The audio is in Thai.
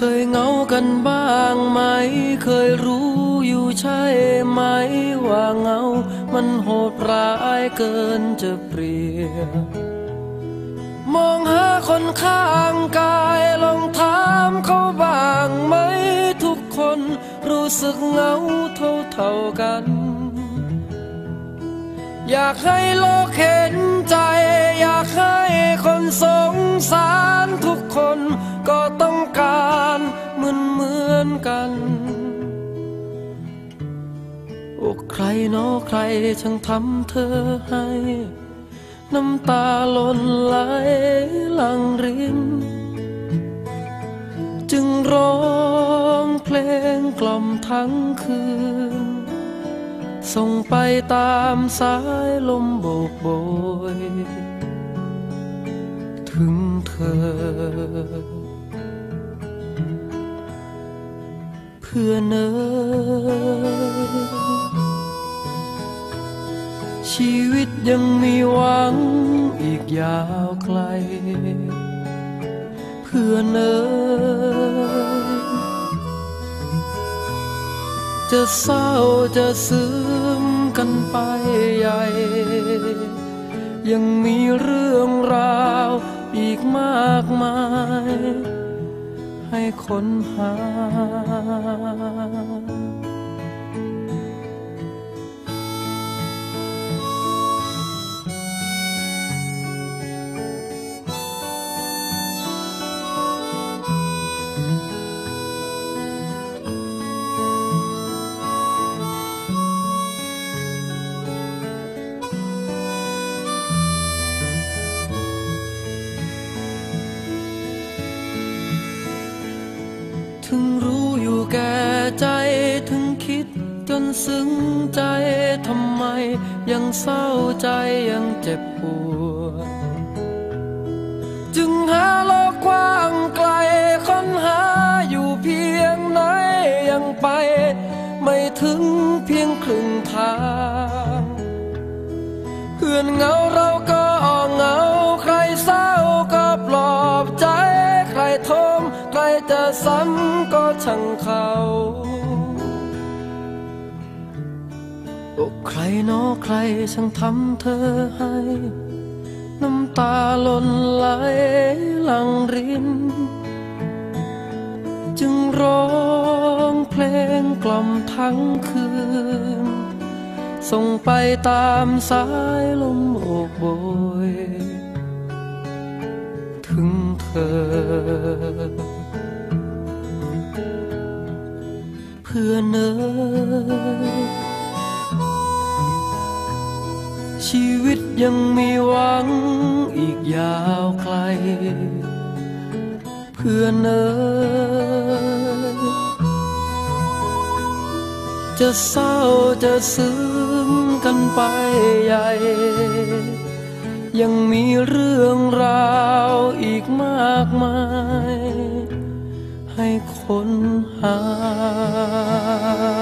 เคยเหงากันบ้างไหม เคยรู้อยู่ใช่ไหม ว่าเหงา มันโหดร้ายเกินจะเปรียบมองหาคนข้างกายลองถามเขาบ้างไหม ทุกคนรู้สึกเหงาเท่าเท่ากัน อยากให้โลกเห็นใจ อยากให้คนสงสารทุกคนก็ต้องการ เหมือนเหมือนกัน โอ้ใครเนาะใครช่างทำเธอให้ น้ำตาหล่นไหลหลังริน จึงร้องเพลงกล่อมทั้งคืน ส่งไปตามสายลมโบกโบย ถึงเธอ พื่อเนยชีวิตยังมีหวังอีกยาวไกล เพื่อเนยจะเศร้าจะซึมกันไปใหญ่ ยังมีเรื่องราวอีกมากมาย ให้ค้นหา ใจถึงคิดจนซึ้งใจทำไม ยังเศร้าใจยังเจ็บปวดจึงหาโลกกว้างไกลค้นหาอยู่เพียงไหนยังไป ไม่ถึงเพียงครึ่งทางเพื่อนเหงาเรา จะซ้ำก็ช่างเขาโอ้ใครนอใครช่างทำเธอให้ น้ำตาหล่นไหลหลังริน จึงร้องเพลงกล่อมทั้งคืน ส่งไปตามสายลมโอบโบยถึง เธอเพื่อเนยชีวิตยังมีหวังอีกยาวไกล เพื่อเนยจะเศร้าจะซึมกันไปใหญ่ ยังมีเรื่องราวอีกมากมาย 啊